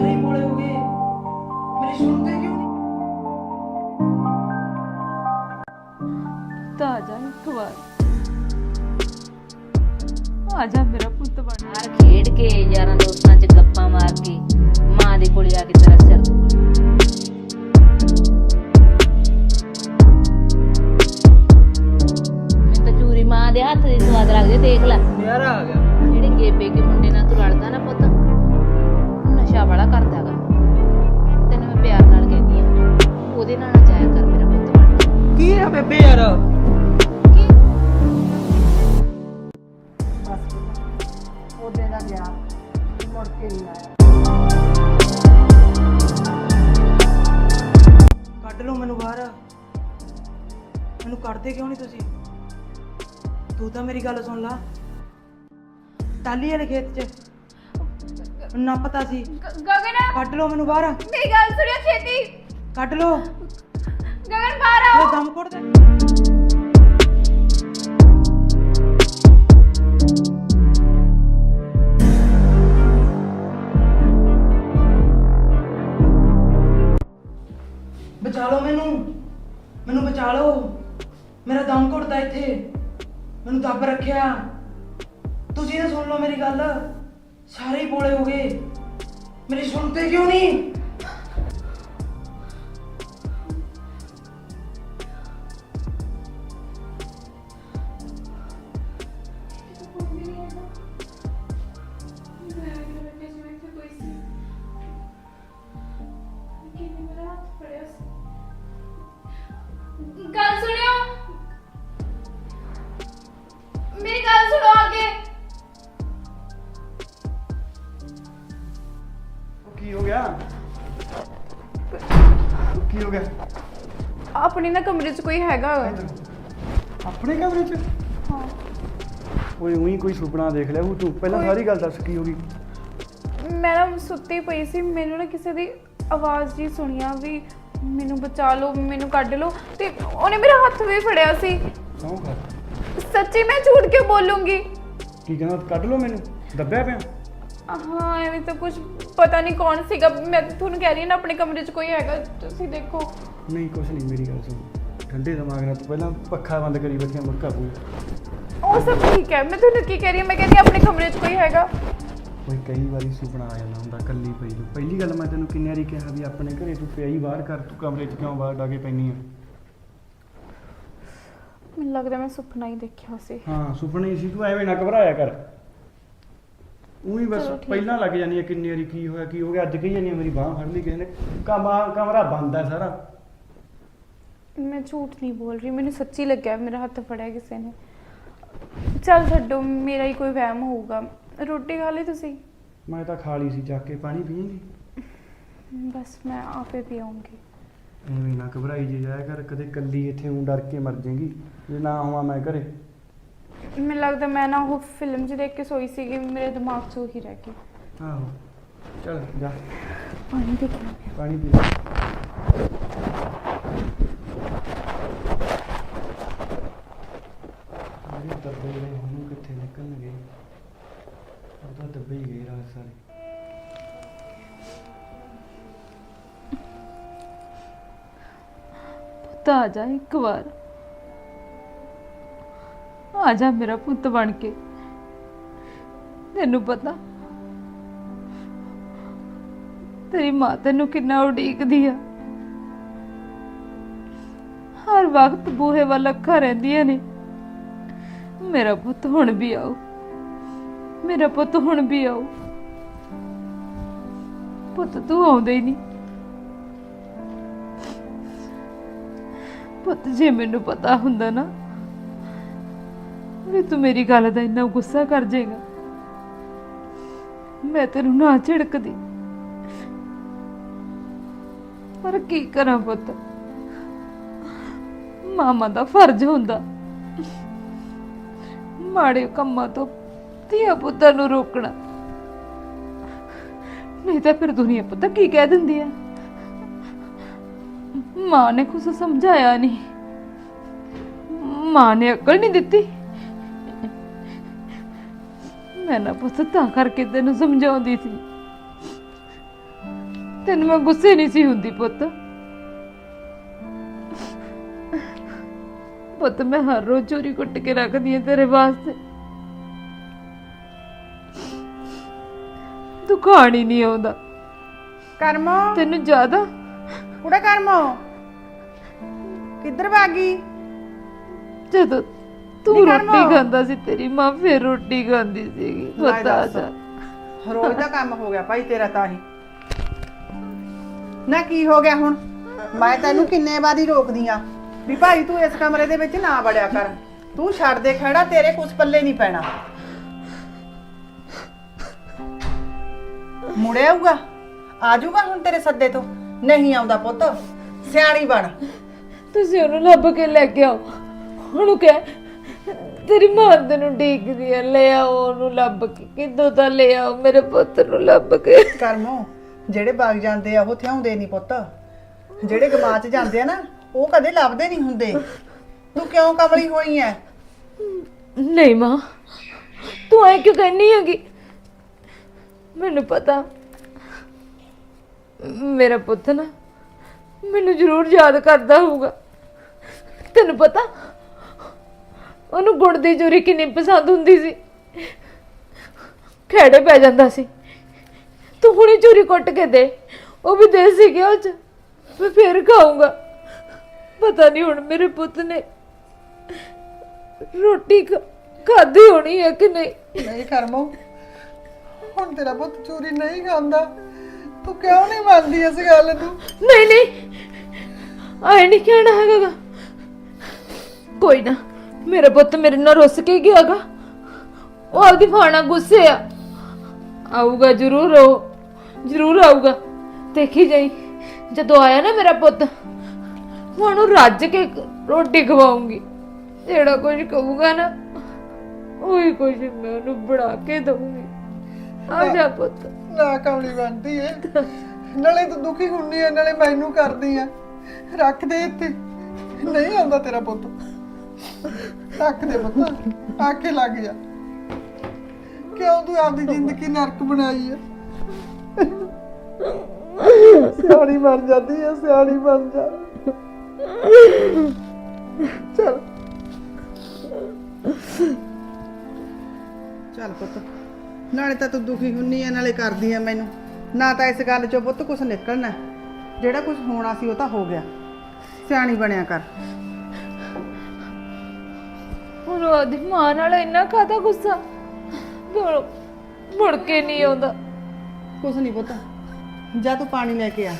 ਸਾਰੇ ਹੀ ਕੱਢਦੇ ਕਿਉਂ ਨਹੀਂ ਤੁਸੀਂ? ਤੂੰ ਤਾਂ ਮੇਰੀ ਗੱਲ ਸੁਣ ਲਾ। ਟਾਲੀ ਵਾਲੇ ਖੇਤ 'ਚ। ਨਾ ਪਤਾ ਸੀ। ਗਗਨ! ਕੱਢ ਲਓ ਮੈਨੂੰ ਬਾਹਰ। ਮੇਰੀ ਗੱਲ ਸੁਣਿਓ ਛੇਤੀ। ਕੱਢ ਲਓ। ਗਗਨ ਬਾਹਰ ਆਓ। ਦਮ ਘੁੱਟ ਦੇ। ਬਚਾ ਲਓ ਮੈਨੂੰ। ਮੈਨੂੰ ਬਚਾ ਲਓ। ਮੇਰਾ ਦਮ ਘੁੱਟਦਾ ਇੱਥੇ। ਮੈਨੂੰ ਦੱਬ ਰੱਖਿਆ। ਤੁਸੀਂ ਤਾਂ ਸੁਣ ਲਓ ਮੇਰੀ ਗੱਲ। ਸਾਰੇ ਹੀ ਬੋਲੇ ਹੋ ਗਏ ਮੇਰੀ ਸੁਣਦੇ ਕਿਉਂ ਨਹੀਂ? ਨਾ ਕਮਰੇ 'ਚ ਕੋਈ ਹੈਗਾ ਆਪਣੇ ਕਮਰੇ 'ਚ? ਹਾਂ। ਓਏ ਉਹੀ ਕੋਈ ਸੁਪਨਾ ਦੇਖ ਲਿਆ ਉਹ ਤੂੰ ਪਹਿਲਾਂ। ਸਾਰੀ ਗੱਲ ਦੱਸ ਕੀ ਹੋ ਗਈ? ਮੈਂ ਨਾ ਸੁੱਤੀ ਪਈ ਸੀ ਮੈਨੂੰ ਨਾ ਕਿਸੇ ਦੀ ਆਵਾਜ਼ ਜੀ ਸੁਣੀਆ ਵੀ ਮੈਨੂੰ ਬਚਾ ਲਓ ਮੈਨੂੰ ਕੱਢ ਲਓ ਤੇ ਉਹਨੇ ਮੇਰਾ ਹੱਥ ਵੀ ਫੜਿਆ ਸੀ। ਸੌਂ ਸੱਚੀ ਮੈਂ ਝੂਠ ਕਿਉਂ ਬੋਲੂੰਗੀ? ਕੀ ਕਹਿੰਦਾ ਕੱਢ ਲਓ ਮੈਨੂੰ ਦੱਬਿਆ ਪਿਆ? ਹਾਂ ਐਵੇਂ ਤਾਂ ਕੁਝ ਪਤਾ ਨਹੀਂ ਕੌਣ ਸੀਗਾ। ਮੈਂ ਤੁਹਾਨੂੰ ਕਹਿ ਰਹੀ ਹਾਂ ਨਾ ਆਪਣੇ ਕਮਰੇ 'ਚ ਕੋਈ ਹੈਗਾ ਤੁਸੀਂ ਦੇਖੋ। ਨਹੀਂ ਕੁਛ ਨਹੀਂ ਮੇਰੀ ਗੱਲ ਸੁਣ। ਠੰਡੇ ਦਿਮਾਗ ਨਾਲ ਤੂੰ ਪਹਿਲਾਂ ਪੱਖਾ ਬੰਦ ਕਰੀ ਬੈਠਿਆ ਮੁਰਕਾ ਪੂ ਉਹ ਸਭ ਠੀਕ ਹੈ। ਮੈਂ ਤੁਹਾਨੂੰ ਕੀ ਕਹਿ ਰਹੀ ਹਾਂ ਮੈਂ ਕਹਿੰਦੀ ਆਪਣੇ ਕਮਰੇ 'ਚ ਕੋਈ ਹੈਗਾ। ਓਏ ਕਈ ਵਾਰੀ ਸੁਪਨਾ ਆ ਜਾਂਦਾ ਹੁੰਦਾ ਕੱਲੀ ਪਈ ਨੂੰ। ਪਹਿਲੀ ਗੱਲ ਮੈਂ ਤੈਨੂੰ ਕਿੰਨੀ ਵਾਰੀ ਕਿਹਾ ਵੀ ਆਪਣੇ ਘਰੇ ਤੂੰ ਪਿਆ ਹੀ ਬਾਹਰ ਕਰ ਤੂੰ ਕਮਰੇ 'ਚ ਕਿਉਂ ਬਾਹਰ ਡਾ ਕੇ ਪੈਣੀ ਆ? ਮੈਨੂੰ ਲੱਗਦਾ ਮੈਂ ਸੁਪਨਾ ਹੀ ਦੇਖਿਆ ਸੀ। ਹਾਂ ਸੁਪਨੇ ਸੀ ਤੂੰ ਐਵੇਂ ਨਾ ਘਬਰਾਇਆ ਕਰ। ਉਹੀ ਬਸ ਚਲੋ ਠੀਕ ਪਹਿਲਾਂ ਲੱਗ ਜਾਂਦੀ ਹੈ ਕਿੰਨੀ ਵਾਰੀ ਕੀ ਹੋਇਆ ਕੀ ਹੋ ਗਿਆ ਅੱਜ ਕਹੀ ਜਾਂਦੀ ਹੈ ਮੇਰੀ ਬਾਹ ਫੜ ਲਈ ਕਿਸੇ ਨੇ। ਕਮਰਾ ਕਮਰਾ ਬੰਦ ਹੈ ਸਾਰਾ। ਮੈਂ ਝੂਠ ਨਹੀਂ ਬੋਲ ਰਹੀ ਮੈਨੂੰ ਸੱਚੀ ਲੱਗਿਆ ਮੇਰਾ ਹੱਥ ਫੜਿਆ ਕਿਸੇ ਨੇ। ਚੱਲ ਛੱਡੋ ਮੇਰਾ ਹੀ ਕੋਈ ਵਹਿਮ ਹੋਊਗਾ। ਰੋਟੀ ਖਾ ਲਈ ਤੁਸੀਂ? ਮੈਂ ਤਾਂ ਖਾ ਲਈ ਸੀ ਜਾ ਕੇ ਪਾਣੀ ਪੀਏਂਗੀ ਬਸ ਮੈਂ ਆਪੇ ਪੀਉਂਗੀ ਐਵੇਂ ਨਾ ਘਬਰਾਈ ਜੇ ਜਾਇਆ ਕਰ ਕਦੇ ਕੱਲੀ ਇੱਥੇ ਉਂ ਡਰ ਕੇ ਮਰ ਜਾਏਗੀ। ਜੇ ਨਾ ਹੋਵਾਂ ਮੈਂ ਘਰੇ। ਮੈਨੂੰ ਲੱਗਦਾ ਮੈਂ ਨਾ ਉਹ ਫਿਲਮ 'ਚ ਦੇਖ ਕੇ ਸੋਈ ਸੀਗੀ ਮੇਰੇ ਦਿਮਾਗ 'ਚ ਉਹੀ ਰਹਿ ਗਈ। ਆਹੋ ਚਲ ਜਾ। ਪਾਣੀ ਦੇਖਣਾ ਪਾਣੀ ਪੀ ਲੈ। ਮੇਰੇ ਦੱਬੇ ਗਏ ਉਹਨੂੰ ਕਿੱਥੇ ਨਿਕਲਣਗੇ? ਉਹ ਤਾਂ ਦੱਬੇ ਹੀ ਗਏ ਰਾਤ ਸਾਰੇ। ਪੁੱਤ ਆ ਜਾ ਇੱਕ ਵਾਰ। ਆ ਜਾ ਮੇਰਾ ਪੁੱਤ ਬਣ ਕੇ। ਤੈਨੂੰ ਪਤਾ, ਤੇਰੀ ਮਾਂ ਤੈਨੂੰ ਕਿੰਨਾ ਉਡੀਕਦੀ ਆ। ਹਰ ਵਕਤ ਬੂਹੇ ਵੱਲ ਅੱਖਾਂ ਰਹਿੰਦੀਆਂ ਨੇ। ਮੇਰਾ ਪੁੱਤ ਹੁਣ ਵੀ ਆਓ। ਮੇਰਾ ਪੁੱਤ ਹੁਣ ਵੀ ਆਓ। ਪੁੱਤ ਤੂੰ ਆਉਂਦਾ ਹੀ ਨਹੀਂ। ਪੁੱਤ ਜੇ ਮੈਨੂੰ ਪਤਾ ਹੁੰਦਾ ਨਾ ਵੀ ਤੂੰ ਮੇਰੀ ਗੱਲ ਦਾ ਇੰਨਾ ਗੁੱਸਾ ਕਰ ਜਾਏਗਾ। ਮੈਂ ਤੈਨੂੰ ਨਾ ਝਿੜਕਦੀ। ਪਰ ਕੀ ਕਰਾਂ ਪੁੱਤ? ਮਾਮਾ ਦਾ ਫਰਜ਼ ਹੁੰਦਾ। ਮਾੜੇ ਕੰਮਾਂ ਤੋਂ ਧੀਆ ਪੁੱਤਾਂ ਨੂੰ ਰੋਕਣਾ। ਨਹੀਂ ਤਾਂ ਫਿਰ ਦੁਨੀਆ ਪਤਾ ਕੀ ਕਹਿ ਦਿੰਦੀ ਆ? ਮਾਂ ਨੇ ਕੁਝ ਸਮਝਾਇਆ ਨਹੀਂ। ਮਾਂ ਨੇ ਅਕਲ ਨਹੀਂ ਦਿੱਤੀ। ਮੈਂ ਨਾ ਪੁੱਤ ਤਾਂ ਕਰਕੇ ਤੈਨੂੰ ਸਮਝਾਉਂਦੀ ਸੀ। ਤੈਨੂੰ ਮੈਂ ਗੁੱਸੇ ਨਹੀਂ ਸੀ ਹੁੰਦੀ ਪੁੱਤ। ਪੁੱਤ ਮੈਂ ਹਰ ਰੋਜ਼ ਚੋਰੀ ਕੁੱਟ ਕੇ ਰੱਖਦੀ ਹਾਂ ਤੇਰੇ ਵਾਸਤੇ। ਤੂੰ ਖਾਣ ਹੀ ਨਹੀਂ ਆਉਂਦਾ। ਕਰਮੋ? ਤੈਨੂੰ ਜ਼ਿਆਦਾ? ਕੁੜਾ ਕਰਮੋ? ਕਿੱਧਰ ਭਾਗੀ ਜਦੋਂ ਤੂੰ। ਰੋਟੀ ਖਾਂਦਾ ਸੀ ਤੇਰੀ ਮਾਂ ਫਿਰ ਰੋਟੀ ਖਾਂਦੀ ਸੀਗੀ। ਲੈ ਪਤਾ ਦੱਸ। ਜਾ ਰੋਜ਼ ਦਾ ਕੰਮ ਹੋ ਗਿਆ ਭਾਈ ਤੇਰਾ ਤਾਂ ਹੀ। ਨਾ ਕੀ ਹੋ ਗਿਆ ਹੁਣ? ਮੈਂ ਤੈਨੂੰ ਕਿੰਨੇ ਵਾਰੀ ਰੋਕਦੀ ਆ ਵੀ ਭਾਈ ਤੂੰ ਇਸ ਕਮਰੇ ਦੇ ਵਿੱਚ ਨਾ ਵੜਿਆ ਕਰ। ਤੂੰ ਛੱਡ ਦੇ ਖੜਾ ਤੇਰੇ ਕੁਛ ਪੱਲੇ ਨਹੀਂ ਪੈਣਾ। ਮੁੜੇ ਆਊਗਾ? ਆਜੂਗਾ ਹੁਣ ਤੇਰੇ ਸੱਦੇ ਤੋਂ? ਨਹੀਂ ਆਉਂਦਾ ਪੁੱਤ। ਸਿਆਣੀ ਬਣ। ਤੁਸੀਂ ਉਹਨੂੰ ਲੱਭ ਕੇ ਲੈ ਕੇ ਆਓ। ਉਹਨੂੰ ਕਹਿ ਤੇਰੀ ਮਾਂ ਤੈਨੂੰ ਡੀਕਦੀ ਆ ਲੈ ਆਓ ਉਹਨੂੰ ਲੱਭ ਕੇ ਕਿੱਦੋਂ ਤਾਂ ਲੈ ਆਓ ਮੇਰੇ ਪੁੱਤ ਨੂੰ ਲੱਭ ਕੇ। ਕਰਮੋ ਜਿਹੜੇ ਵਗ ਜਾਂਦੇ ਆ ਉਹ ਥਿਆਉਂਦੇ ਨਹੀਂ ਪੁੱਤ। ਜਿਹੜੇ ਗਮਾਚ ਜਾਂਦੇ ਆ ਨਾ ਉਹ ਕਦੇ ਲੱਭਦੇ ਨਹੀਂ ਹੁੰਦੇ। ਤੂੰ ਕਿਉਂ ਕਮਲੀ ਹੋਈ ਐ? ਨਹੀਂ ਮਾਂ ਤੂੰ ਐ ਕਿਉਂ ਕਹਿਨੀ ਹੈਗੀ? ਮੈਨੂੰ ਪਤਾ ਮੇਰਾ ਪੁੱਤ ਨਾ ਮੈਨੂੰ ਜ਼ਰੂਰ ਯਾਦ ਕਰਦਾ ਹੋਊਗਾ। ਤੈਨੂੰ ਪਤਾ ਉਹਨੂੰ ਗੁੜ ਦੀ ਚੋਰੀ ਕਿੰਨੀ ਪਸੰਦ ਹੁੰਦੀ ਸੀ। ਖੇੜੇ ਪੈ ਜਾਂਦਾ ਸੀ। ਤੂੰ ਹੁਣੇ ਚੋਰੀ ਕੁੱਟ ਕੇ ਦੇ। ਉਹ ਵੀ ਦੇਸੀ ਘਿਓ ਚ। ਮੈਂ ਫੇਰ ਖਾਊਂਗਾ। ਪਤਾ ਨਹੀਂ ਹੁਣ ਮੇਰੇ ਪੁੱਤ ਨੇ ਰੋਟੀ ਖ- ਖਾਧੀ ਹੋਣੀ ਹੈ ਕਿ ਨਹੀਂ? ਨਹੀਂ ਕਰਮੋ ਹੁਣ ਤੇਰਾ ਪੁੱਤ ਚੋਰੀ ਨਹੀਂ ਖਾਂਦਾ। ਤੂੰ ਕਿਉਂ ਨਹੀਂ ਮੰਨਦੀ ਇਸ ਗੱਲ ਨੂੰ? ਨਹੀਂ ਨਹੀਂ। ਆਏ ਨਹੀਂ ਕਹਿਣਾ ਹੈਗਾ ਗਾ। ਕੋਈ ਨਾ। ਮੇਰਾ ਪੁੱਤ ਮੇਰੇ ਨਾਲ ਰੁੱਸ ਕੇ ਗਿਆਗਾ। ਉਹ ਆਪਦੀ ਫਾਣਾ ਗੁੱਸੇ ਆ। ਆਊਗਾ ਜ਼ਰੂਰ ਉਹ ਜ਼ਰੂਰ ਆਊਗਾ। ਦੇਖੀ ਜਾਈ ਜਦੋਂ ਆਇਆ ਨਾ ਮੇਰਾ ਪੁੱਤ ਮੈਂ ਉਹਨੂੰ ਰੱਜ ਕੇ ਰੋਟੀ ਖਵਾਉਂਗੀ। ਜਿਹੜਾ ਕੁਝ ਕਹੂਗਾ ਨਾ ਉਹੀ ਕੁਝ ਮੈਂ ਉਹਨੂੰ ਬਣਾ ਕੇ ਦਊਂਗੀ। ਆ ਜਾ ਪੁੱਤ। ਨਾ ਕਮਲੀ ਬਣਦੀ ਏ। ਨਾਲੇ ਤੂੰ ਦੁਖੀ ਹੁੰਨੀ ਐ ਨਾਲੇ ਮੈਨੂੰ ਕਰਦੀ ਐ ਰੱਖ ਦੇ ਇੱਥੇ। ਨਹੀਂ ਆਉਂਦਾ ਤੇਰਾ ਪੁੱਤ। ਰੱਖ ਦੇ ਪੁੱਤ ਆਖੇ ਲੱਗ ਜਾ। ਕਿਉਂ ਤੂੰ ਆਪਦੀ ਜ਼ਿੰਦਗੀ ਨਰਕ ਬਣਾਈ ਐ? ਸਿਆਣੀ ਬਣ ਜਾਂਦੀ ਐ, ਸਿਆਣੀ ਬਣ ਜਾ। ਚਲ। ਚੱਲ ਪੁੱਤ, ਨਾਲੇ ਤਾਂ ਤੂੰ ਦੁਖੀ ਹੁੰਨੀ ਆ ਨਾਲੇ ਕਰਦੀ ਐ ਮੈਨੂੰ। ਨਾ ਤਾਂ ਇਸ ਗੱਲ ਚੋਂ ਪੁੱਤ ਕੁਝ ਨਿਕਲਣਾ। ਜਿਹੜਾ ਕੁਝ ਹੋਣਾ ਸੀ ਉਹ ਤਾਂ ਹੋ ਗਿਆ। ਸਿਆਣੀ ਬਣਿਆ ਕਰ। ਹੁਣ ਉਹਦੀ ਮਾਂ ਨਾਲ ਇੰਨਾ ਕਾਹਦਾ ਗੁੱਸਾ? ਹੁਣ ਮੁੜ ਕੇ ਨਹੀਂ ਆਉਂਦਾ। ਕੁਝ ਨਹੀਂ ਪੁੱਤ ਜਾ ਤੂੰ ਪਾਣੀ ਲੈ ਕੇ ਆ।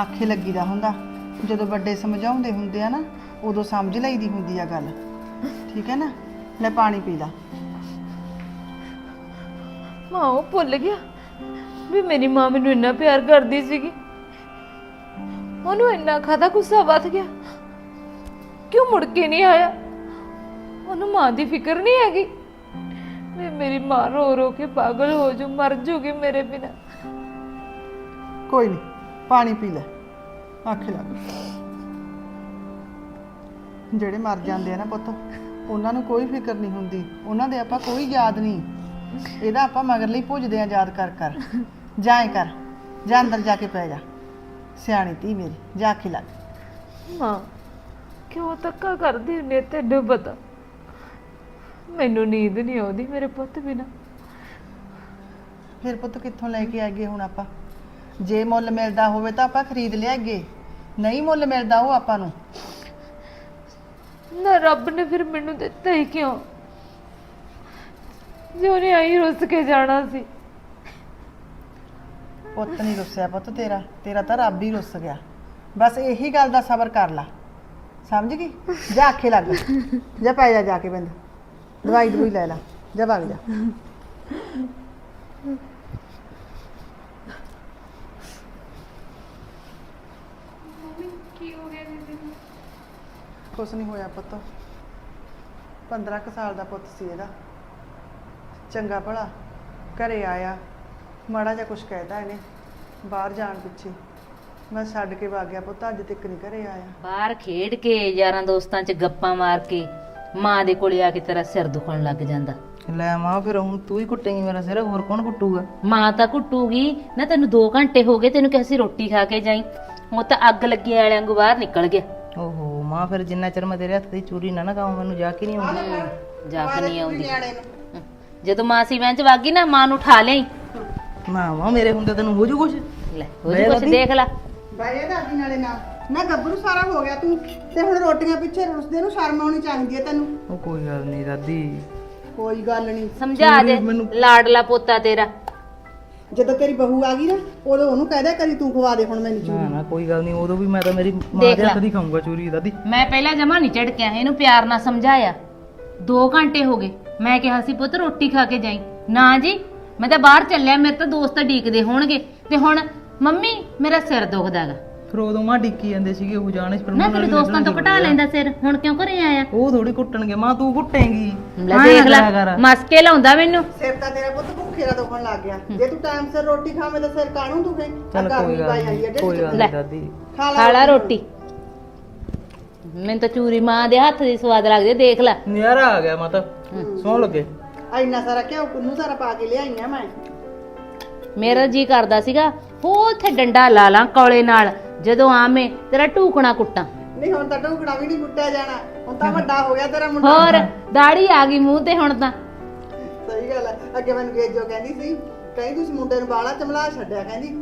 ਆਖੇ ਲੱਗੀਦਾ ਹੁੰਦਾ ਜਦੋਂ ਵੱਡੇ ਸਮਝਾਉਂਦੇ ਹੁੰਦੇ ਆ ਨਾ ਉਦੋਂ ਸਮਝ ਲਈਦੀ ਹੁੰਦੀ ਆ ਗੱਲ। ਠੀਕ ਹੈ ਨਾ? ਲੈ ਪਾਣੀ ਪੀ ਲਾ। ਮਾਂ ਉਹ ਭੁੱਲ ਗਿਆ ਵੀ ਮੇਰੀ ਮਾਂ ਮੈਨੂੰ ਇੰਨਾ ਪਿਆਰ ਕਰਦੀ ਸੀਗੀ। ਉਹਨੂੰ ਇੰਨਾ ਖਾਦਾ ਗੁੱਸਾ ਵੱਧ ਗਿਆ? ਕਿਉਂ ਮੁੜ ਕੇ ਨਹੀਂ ਆਇਆ? ਉਹਨੂੰ ਮਾਂ ਦੀ ਫਿਕਰ ਨਹੀਂ ਹੈਗੀ? ਵੀ ਮੇਰੀ ਮਾਂ ਰੋ ਰੋ ਕੇ ਪਾਗਲ ਹੋ ਜੂ ਮਰ ਜੂਗੀ ਮੇਰੇ ਬਿਨਾ। ਕੋਈ ਨਹੀਂ ਪਾਣੀ ਪੀ ਲੈ। ਆਖੇ ਲੱਗ। ਜਿਹੜੇ ਮਰ ਜਾਂਦੇ ਆ ਨਾ ਪੁੱਤ ਉਹਨਾਂ ਨੂੰ ਕੋਈ ਫਿਕਰ ਨਹੀਂ ਹੁੰਦੀ। ਉਹਨਾਂ ਦੇ ਆਪਾਂ ਕੋਈ ਯਾਦ ਨਹੀਂ। ਇਹਦਾ ਆਪਾਂ ਮਗਰ ਲਈ ਪੁੱਜਦੇ ਆ ਯਾਦ ਕਰ ਕਰ। ਜਾਏ ਕਰ ਜਾ ਅੰਦਰ ਜਾ ਕੇ ਪੈ ਜਾ। ਸਿਆਣੀ ਧੀ ਮੇਰੀ ਜਾ ਕੇ ਲੱਗ। ਮਾਂ ਕਿਉਂ ਤੱਕਾ ਕਰਦੀ ਹੁੰਦੀ ਹੈ ਤੈਨੂੰ ਪਤਾ? ਮੈਨੂੰ ਨੀਂਦ ਨਹੀਂ ਆਉਂਦੀ ਮੇਰੇ ਪੁੱਤ ਬਿਨਾ। ਫਿਰ ਪੁੱਤ ਕਿੱਥੋਂ ਲੈ ਕੇ ਆਏਗੇ ਹੁਣ ਆਪਾਂ? ਜੇ ਮੁੱਲ ਮਿਲਦਾ ਹੋਵੇ ਤਾਂ ਆਪਾਂ ਖਰੀਦ ਲਿਆਗੇ ਨਹੀਂ ਮੁੱਲ ਮਿਲਦਾ ਉਹ ਆਪਾਂ ਨੂੰ। ਨਾ ਰੱਬ ਨੇ ਫਿਰ ਮੈਨੂੰ ਦਿੱਤਾ ਹੀ ਕਿਉਂ? ਜੇ ਉਹਨੇ ਆਈ ਰੁੱਸ ਕੇ ਜਾਣਾ ਸੀ। ਪੁੱਤ ਨਹੀਂ ਰੁੱਸਿਆ ਪੁੱਤ ਤੇਰਾ। ਤੇਰਾ ਤਾਂ ਰੱਬ ਹੀ ਰੁੱਸ ਗਿਆ। ਬਸ ਇਹੀ ਗੱਲ ਦਾ ਸਬਰ ਕਰ ਲਾ। ਸਮਝ ਗਈ? ਜਾ ਆਖੇ ਲੱਗ ਜਾ। ਪੈ ਜਾ ਜਾ ਕੇ ਬਿੰਦ। ਦਵਾਈ ਦਵਾਈ ਲੈ ਲਾ। ਜਾ ਭੱਗ ਜਾ। ਕੁਛ ਨਹੀਂ ਹੋਇਆ ਪੁੱਤ। 15 ਕੁ ਸਾਲ ਦਾ ਪੁੱਤ ਸੀ ਇਹਦਾ। ਚੰਗਾ ਭਲਾ। ਘਰੇ ਆਇਆ। ਮਾੜਾ ਜਿਹਾ ਕੁਛ ਕਹਿਦਾ ਇਹਨੇ। ਬਾਹਰ ਜਾਣ ਪਿੱਛੇ। ਮੈਂ ਛੱਡ ਕੇ ਵਗ ਗਿਆ ਪੁੱਤ ਅੱਜ ਤੱਕ ਨਹੀਂ ਘਰੇ ਆਇਆ। ਬਾਹਰ ਖੇਡ ਕੇ ਯਾਰਾਂ ਦੋਸਤਾਂ 'ਚ ਗੱਪਾਂ ਮਾਰ ਕੇ ਮਾਂ ਦੇ ਕੋਲੇ ਆ ਕੇ ਤੇਰਾ ਸਿਰ ਦੁਖਣ ਲੱਗ ਜਾਂਦਾ। ਲੈ ਮਾਂ ਫਿਰ ਹੁਣ ਤੂੰ ਹੀ ਕੁੱਟੇਂਗੀ ਮੇਰਾ ਸਿਰ ਹੋਰ ਕੌਣ ਕੁੱਟੂਗਾ? ਮਾਂ ਤਾਂ ਕੁੱਟੂਗੀ। ਨਾ ਤੈਨੂੰ 2 ਘੰਟੇ ਹੋ ਗਏ ਤੈਨੂੰ ਕਿਹਾ ਸੀ ਰੋਟੀ ਖਾ ਕੇ ਜਾਈ। ਉਹ ਤਾਂ ਅੱਗ ਲੱਗੀ ਵਾਲਿਆਂ ਵਾਂਗੂ ਬਾਹਰ ਨਿਕਲ ਗਿਆ। ਓਹੋ ਮਾਂ ਫਿਰ ਜਿੰਨਾ ਚਿਰ ਮੈਂ ਤੇਰੇ ਹੱਥ ਦੀ ਚੂਰੀ ਨਾ ਨਾ ਖਾਵਾਂ ਮੈਨੂੰ ਜਾ ਕੇ ਨਹੀਂ ਆਉਂਦੀ। ਜਾ ਕੇ ਨਹੀਂ ਆਉਂਦੀ। ਜਦੋਂ ਮਾਂ ਸੀ ਵੈਂ ਚ ਵਾਗੀ ਨਾ ਮਾਂ ਨੂੰ ਉਠਾ ਲਈ ਨਾ ਮਾਂ ਮੇਰੇ ਹੁੰਦੇ ਤੈਨੂੰ ਹੋ ਜੂ ਕੁਛ? ਲੈ ਉਹ ਜੀ ਕੁਛ ਦੇਖ ਲੈ। ਬਾਈ ਦਾਦੀ ਨਾਲੇ ਨਾ ਨਾ ਗੱਭਰੂ ਸਾਰਾ ਹੋ ਗਿਆ ਤੂੰ। ਤੇ ਹੁਣ ਰੋਟੀਆਂ ਪਿੱਛੇ ਰੁੱਸਦੇ ਨੂੰ ਸ਼ਰਮ ਆਉਣੀ ਚਾਹੀਦੀ ਹੈ ਤੈਨੂੰ। ਉਹ ਕੋਈ ਗੱਲ ਨਹੀਂ ਦਾਦੀ। ਕੋਈ ਗੱਲ ਨਹੀਂ। ਸਮਝਾ ਦੇ ਲਾਡਲਾ ਪੋਤਾ ਤੇਰਾ। ਜਦੋਂ ਤੇਰੀ ਬਹੂ ਆ ਗਈ ਨਾ ਉਦੋਂ ਉਹਨੂੰ ਕਹਿ ਦਿਆ ਕਰੀ ਤੂੰ ਖਵਾ ਦੇ ਹੁਣ ਮੈਨੂੰ ਨਾ ਨਾ ਕੋਈ ਗੱਲ ਨਹੀਂ ਉਦੋਂ ਵੀ ਮੈਂ ਤਾਂ ਮੇਰੀ ਮਾਂ ਦੇਖ ਦੇ ਲੈ। ਹੱਥ ਦੀ ਖਾਊਂਗਾ ਚੂਰੀ ਦਾਦੀ। ਮੈਂ ਪਹਿਲਾਂ ਜਮਾ ਨਹੀਂ ਝੜਕਿਆ ਇਹਨੂੰ ਪਿਆਰ ਨਾਲ ਸਮਝਾਇਆ। 2 ਘੰਟੇ ਹੋ ਗਏ ਮੈਂ ਕਿਹਾ ਸੀ ਪੁੱਤ ਰੋਟੀ ਖਾ ਕੇ ਜਾਈ। ਨਾ ਜੀ ਮੈਂ ਤਾਂ ਬਾਹਰ ਚੱਲਿਆ ਮੇਰੇ ਤਾਂ ਦੋਸਤ ਢੀਕਦੇ ਹੋਣਗੇ। ਤੇ ਹੁਣ ਮੰਮੀ ਮੇਰਾ ਸਿਰ ਦੁਖਦਾਗਾ ਫਿਰ ਉਦੋਂ ਮਾਂ ਡਿੱਕੀ ਜਾਂਦੇ ਸੀਗੇ ਉਹ ਜਾਣੇ ਪਰ ਨਾ ਉਹਨਾਂ ਤੇਰੇ ਦੋਸਤਾਂ ਤੋਂ ਘਟਾ ਲੈਂਦਾ ਸਿਰ ਹੁਣ ਕਿਉਂ ਘਰੇ ਆਇਆ? ਉਹ ਥੋੜੀ ਕੁੱਟਣਗੇ ਮਾਂ ਤੂੰ ਕੁੱਟੇਂਗੀ। ਲੈ ਐਂ ਦੇਖ ਲੈ ਕਰ। ਮਸਕੇ ਲਾਉਂਦਾ ਮੈਨੂੰ। ਸਿਰ ਤਾਂ ਤੇਰਾ ਪੁੱਤ ਭੁੱਖੇ ਦਾ ਦੁਖਣ ਲੱਗ ਗਿਆ। ਜੇ ਤੂੰ ਟਾਈਮ ਸਿਰ ਰੋਟੀ ਖਾਵੇਂ ਤਾਂ ਸਿਰ ਕਾਣੂ ਦੁਖੇ? ਚੱਲ ਕੋਈ ਗੱਲ ਆਈ ਹੈ ਨਹੀਂ ਕੋਈ ਗੱਲ ਲੈ। ਨਹੀਂ ਦਾਦੀ। ਖਾ ਲੈ ਰੋਟੀ। ਮੈਨੂੰ ਤਾਂ ਚੂਰੀ ਮਾਂ ਦੇ ਹੱਥ ਦੀ ਸਵਾਦ ਲੱਗਦੀ ਆ, ਦੇਖ ਲੈ। ਨਿਆਰਾ ਆ ਗਿਆ ਮਾਤਾ। ਸੌਂ ਲੱਗੇ। ਇੰਨਾ ਸਾਰਾ ਘਿਓ ਕੁੰਨੂ ਸਾਰਾ ਪਾ ਕੇ ਲਿਆਈਆਂ ਮੈਂ। ਮੇਰਾ ਜੀ ਕਰਦਾ ਸੀਗਾ ਹੋ ਉੱਥੇ ਡੰਡਾ ਲਾ ਲਾਂ ਕੌਲੇ ਨਾਲ ਜਦੋਂ ਆਵੇਂ ਤੇਰਾ ਢੂਕਣਾ ਕੁੱਟਾਂ। ਨਹੀਂ ਹੁਣ ਤਾਂ ਢੋਕੜਾ ਵੀ ਨਹੀਂ ਕੁੱਟਿਆ ਜਾਣਾ। ਹੁਣ ਤਾਂ ਵੱਡਾ ਹੋ ਗਿਆ ਤੇਰਾ ਮੁੰਡਾ। ਹੋਰ ਦਾੜੀ ਆ ਗਈ ਮੂੰਹ ਤੇ ਹੁਣ ਤਾਂ। ਸਹੀ ਗੱਲ ਹੈ ਅੱਗੇ ਮੈਨੂੰ ਗੇਜੋ ਕਹਿੰਦੀ ਸੀ ਕਹਿੰਦੀ ਤੁਸੀਂ ਮੁੰਡੇ ਨੂੰ ਬਾਲਾ ਚਮਲਾ ਛੱਡਿਆ ਕਹਿੰਦੀ।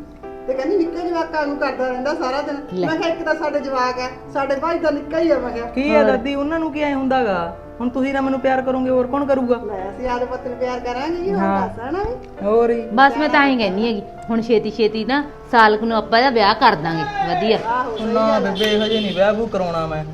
ਤੇ ਕਹਿੰਦੀ ਨਿੱਕੇ ਜਵਾਕਾਂ ਨੂੰ ਕਰਦਾ ਰਹਿੰਦਾ ਸਾਰਾ ਦਿਨ। ਮੈਂ ਕਿਹਾ ਇੱਕ ਤਾਂ ਸਾਡੇ ਜਵਾਕ ਹੈ ਸਾਡੇ ਭਾਈ ਤਾਂ ਨਿੱਕਾ ਹੀ ਆ ਮੈਂ ਕਿਹਾ। ਕੀ ਆ ਦਾਦੀ ਉਹਨਾਂ ਨੂੰ ਕੀ ਐ ਹੁੰਦਾਗਾ? ਹੁਣ ਤੁਸੀਂ ਨਾ ਮੈਨੂੰ ਪਿਆਰ ਕਰੋਗੇ ਹੋਰ ਕੌਣ ਕਰੂਗਾ? ਲੈ ਅਸੀਂ ਆਦੇ ਪੁੱਤ ਨੂੰ ਪਿਆਰ ਕਰਾਂਗੇ ਜੀ ਹੁਣ ਦੱਸ ਹਨਾ ਵੀ? ਹੋਰ ਹੀ। ਬਸ ਮੈਂ ਤਾਂ ਹੀ ਕਹਿੰਦੀ ਹੈਗੀ ਹੁਣ ਛੇਤੀ ਛੇਤੀ ਨਾ ਸਾਲਕ ਨੂੰ ਆਪਾਂ ਦਾ ਵਿਆਹ ਕਰ ਦਾਂਗੇ ਵਧੀਆ। ਨਾ ਬੇਬੇ ਹਜੇ ਨਹੀਂ ਵਿਆਹ ਵੂ ਕਰਾਉਣਾ ਮੈਂ।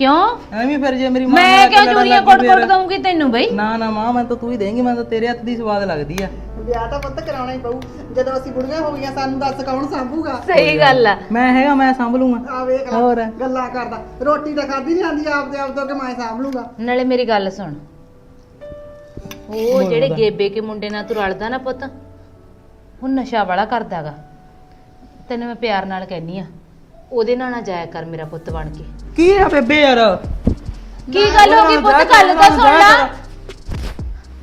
ਕਿਉਂ? ਐਵੇਂ ਫਿਰ ਜੇ ਮੇਰੀ ਮਾਂ ਮੈਂ ਨਾਲ ਕਿਉਂ ਲੜਨ ਚੂਰੀਆਂ ਲੱਗ ਕੁੱਟ ਗਈ ਕੁੱਟ ਫਿਰ। ਦਊਂਗੀ ਤੈਨੂੰ ਬਈ? ਨਾ ਨਾ ਮਾਂ ਮੈਂ ਤਾਂ ਤੂੰ ਹੀ ਦੇਂਗੀ ਮੈਂ ਤਾਂ ਤੇਰੇ ਹੱਥ ਦੀ ਸਵਾਦ ਲੱਗਦੀ ਆ। ਵਿਆਹ ਤਾਂ ਪੁੱਤ ਕਰਾਉਣਾ ਹੀ ਪਊ। ਜਦੋਂ ਅਸੀਂ ਬੁੜੀਆਂ ਹੋ ਗਈਆਂ ਸਾਨੂੰ ਦੱਸ ਕੌਣ ਸੰਭੂਗਾ? ਸਹੀ ਗੱਲ ਆ। ਮੈਂ ਹੈਗਾ ਮੈਂ ਸੰਭ ਲੂੰਗਾ ਆ ਵੇਖ ਹੋਰ? ਗੱਲਾਂ ਕਰਦਾ। ਰੋਟੀ ਤਾਂ ਖਾਦੀ ਨਹੀਂ ਆਂਦੀ ਆਪਦੇ ਆਪ ਤੋਂ ਕਿ ਮੈਂ ਸਾਂਭ ਲੂੰਗਾ ਨਾਲੇ ਮੇਰੀ ਗੱਲ ਸੁਣ। ਉਹ ਜਿਹੜੇ ਗੇਬੇ ਕੇ ਮੁੰਡੇ ਨਾਲ ਤੂੰ ਰਲਦਾ ਨਾ ਪੁੱਤ ਉਹ ਨਸ਼ਾ ਵਾਲਾ ਕਰਦਾਗਾ ਤੈਨੂੰ ਮੈਂ ਪਿਆਰ ਨਾਲ ਕਹਿੰਨੀ ਆ ਉਹਦੇ ਨਾਲ ਨਾ ਜਾਇਆ ਕਰ ਮੇਰਾ ਪੁੱਤ ਬਣ ਕੇ। ਕੀ ਆ ਬੇਬੇ ਯਾਰ? ਕੀ ਗੱਲ ਹੋ ਗਈ ਪੁੱਤ? ਗੱਲ ਤਾਂ ਸੁਣ ਲੈ।